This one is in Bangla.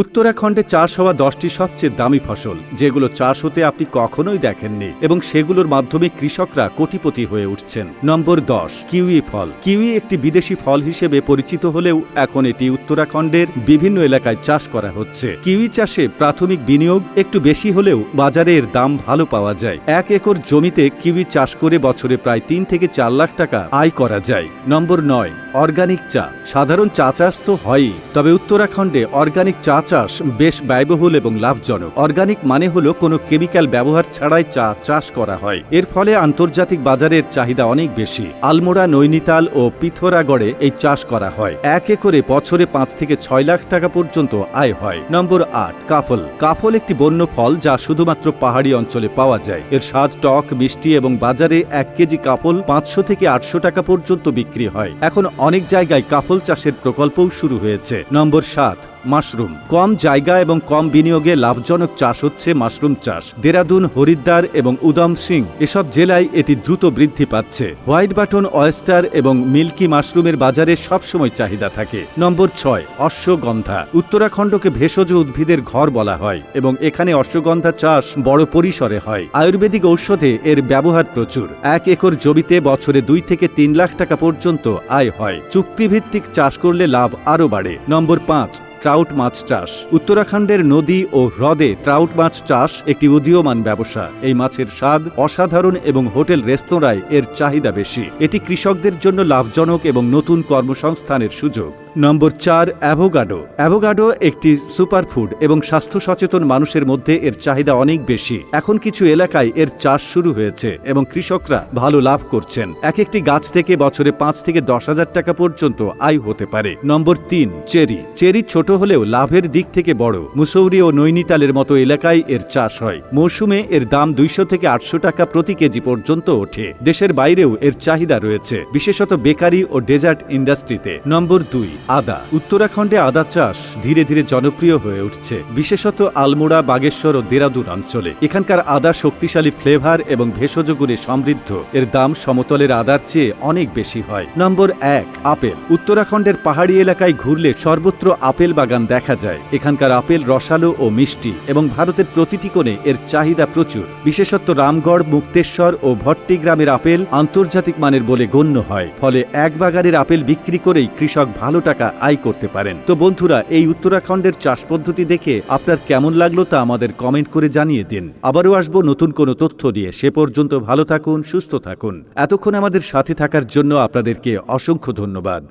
উত্তরাখণ্ডে চাষ হওয়া দশটি সবচেয়ে দামি ফসল, যেগুলো চাষ হতে আপনি কখনোই দেখেননি এবং সেগুলোর মাধ্যমে কৃষকরা কোটিপতি হয়ে উঠছেন। নম্বর দশ, কিউই ফল। কিউই একটি বিদেশি ফল হিসেবে পরিচিত হলেও এখন এটি উত্তরাখণ্ডের বিভিন্ন এলাকায় চাষ করা হচ্ছে। কিউই চাষে প্রাথমিক বিনিয়োগ একটু বেশি হলেও বাজারে এর দাম ভালো পাওয়া যায়। এক একর জমিতে কিউই চাষ করে বছরে প্রায় তিন থেকে চার লাখ টাকা আয় করা যায়। নম্বর নয়, অর্গানিক চা। সাধারণ চা চাষ তো হয়ই, তবে উত্তরাখণ্ডে অর্গানিক চা চাষ বেশ ব্যয়বহুল এবং লাভজনক। অর্গানিক মানে হলো কোনো কেমিক্যাল ব্যবহার ছাড়াই চা চাষ করা হয়। এর ফলে আন্তর্জাতিক বাজারের চাহিদা অনেক বেশি। আলমোড়া, নৈনিতাল ও পিথোরাগড়ে এই চাষ করা হয়। এক একরে বছরে পাঁচ থেকে ছয় লাখ টাকা পর্যন্ত আয় হয়। নম্বর আট, কাফল। কাফল একটি বন্য ফল যা শুধুমাত্র পাহাড়ি অঞ্চলে পাওয়া যায়। এর স্বাদ টক, মিষ্টি এবং বাজারে এক কেজি কাফল পাঁচশো থেকে আটশো টাকা পর্যন্ত বিক্রি হয়। এখন অনেক জায়গায় কাফল চাষের প্রকল্পও শুরু হয়েছে। নম্বর সাত মাশরুম। কম জায়গা এবং কম বিনিয়োগে লাভজনক চাষ হচ্ছে মাশরুম চাষ। দেরাদুন, হরিদ্বার এবং উদম সিং এসব জেলায় এটি দ্রুত বৃদ্ধি পাচ্ছে। হোয়াইট বাটন, অয়েস্টার এবং মিল্কি মাশরুমের বাজারে সবসময় চাহিদা থাকে। নম্বর ছয়, অশ্বগন্ধা। উত্তরাখণ্ডকে ভেষজ উদ্ভিদের ঘর বলা হয় এবং এখানে অশ্বগন্ধা চাষ বড় পরিসরে হয়। আয়ুর্বেদিক ঔষধে এর ব্যবহার প্রচুর। এক একর জমিতে বছরে দুই থেকে তিন লাখ টাকা পর্যন্ত আয় হয়। চুক্তিভিত্তিক চাষ করলে লাভ আরও বাড়ে। নম্বর পাঁচ ট্রাউট মাছ চাষ। উত্তরাখণ্ডের নদী ও হ্রদে ট্রাউট মাছ চাষ একটি উদীয়মান ব্যবসা। এই মাছের স্বাদ অসাধারণ এবং হোটেল রেস্তোরাঁয় এর চাহিদা বেশি। এটি কৃষকদের জন্য লাভজনক এবং নতুন কর্মসংস্থানের সুযোগ। নম্বর চার, অ্যাভোগাডো। অ্যাভোগাডো একটি সুপারফুড এবং স্বাস্থ্য সচেতন মানুষের মধ্যে এর চাহিদা অনেক বেশি। এখন কিছু এলাকায় এর চাষ শুরু হয়েছে এবং কৃষকরা ভালো লাভ করছেন। এক একটি গাছ থেকে বছরে পাঁচ থেকে দশ হাজার টাকা পর্যন্ত আয় হতে পারে। নম্বর তিন, চেরি। চেরি ছোট হলেও লাভের দিক থেকে বড়। মুসৌরি ও নৈনিতালের মতো এলাকায় এর চাষ হয়। মৌসুমে এর দাম দুইশো থেকে আটশো টাকা প্রতি কেজি পর্যন্ত ওঠে। দেশের বাইরেও এর চাহিদা রয়েছে, বিশেষত বেকারি ও ডেজার্ট ইন্ডাস্ট্রিতে। নম্বর দুই আদা। উত্তরাখণ্ডে আদা চাষ ধীরে ধীরে জনপ্রিয় হয়ে উঠছে, বিশেষত আলমোড়া, বাগেশ্বর ও দেরাদুন অঞ্চলে। এখানকার আদা শক্তিশালী ফ্লেভার এবং ভেষজ গুণে সমৃদ্ধ। এর দাম সমতলের আদার চেয়ে অনেক বেশি হয়। নম্বর এক, আপেল। উত্তরাখণ্ডের পাহাড়ি এলাকায় ঘুরলে সর্বত্র আপেল বাগান দেখা যায়। এখানকার আপেল রসালো ও মিষ্টি এবং ভারতের প্রতিটি কোণে এর চাহিদা প্রচুর। বিশেষত রামগড়, মুক্তেশ্বর ও ভট্টি গ্রামের আপেল আন্তর্জাতিক মানের বলে গণ্য হয়। ফলে এক বাগানের আপেল বিক্রি করেই কৃষক ভালো টাকা আয় করতে পারেন। তো বন্ধুরা, এই উত্তরাখণ্ডের চাষ পদ্ধতি দেখে আপনার কেমন লাগল তা আমাদের কমেন্ট করে জানিয়ে দিন। আবারও আসব নতুন কোনো তথ্য দিয়ে। সে পর্যন্ত ভালো থাকুন, সুস্থ থাকুন। এতক্ষণ আমাদের সাথে থাকার জন্য আপনাদেরকে অসংখ্য ধন্যবাদ।